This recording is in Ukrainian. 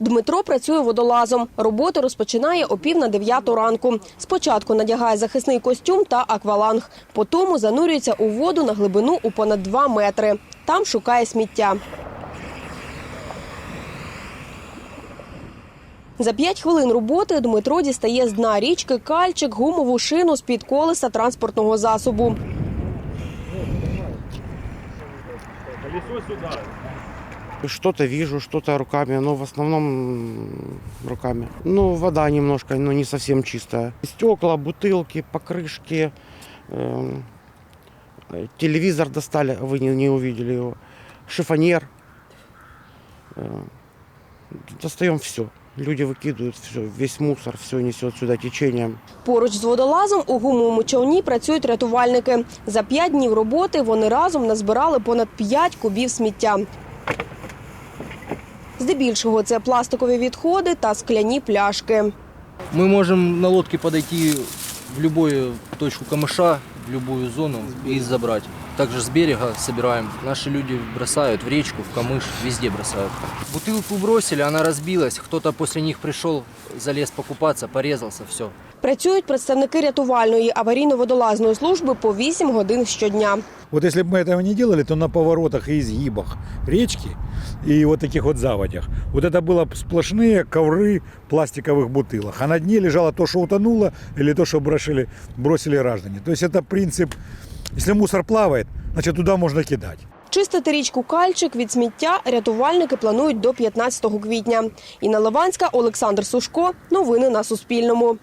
Дмитро працює водолазом. Роботу розпочинає о пів на дев'яту ранку. Спочатку надягає захисний костюм та акваланг. Потім занурюється у воду на глибину у понад два метри. Там шукає сміття. За п'ять хвилин роботи Дмитро дістає з дна річки кальчик, гумову шину з-під колеса транспортного засобу. Что-то вижу, что-то руками, но в основном м, руками. Ну, вода немножко, но не совсем чистая. Стекла, бутылки, покрышки, эм, э, телевизор достали, вы не, не увидели его, шифонер. Э, достаем все. Люди выкидывают все, весь мусор, все несет сюда течением. Поруч з водолазом у гумовому човні працюють рятувальники. За п'ять днів роботи вони разом назбирали понад 5 кубів сміття. Здебільшого це пластикові відходи та скляні пляшки. Мы можем на лодке подойти в любую точку камыша, в любую зону и забрать. Также с берега собираем. Наши люди бросают в речку, в камыш, везде бросают. Бутылку бросили, она разбилась. Кто-то после них пришел, залез покупаться, порезался, все. Працюють представники рятувальної аварійно-водолазної служби по 8 годин щодня. Вот если бы мы этого не делали, то на поворотах и изгибах речки и вот таких вот заводях, вот это было б сплошные ковры пластиковых бутылок. А на дне лежало то, что утонуло, или то, что бросили, бросили граждане. То есть это принцип, если мусор плавает, значит туда можно кидать. Чистити річку Кальчик від сміття рятувальники планують до 15 квітня. Інна Ливанська, Олександр Сушко. Новини на Суспільному.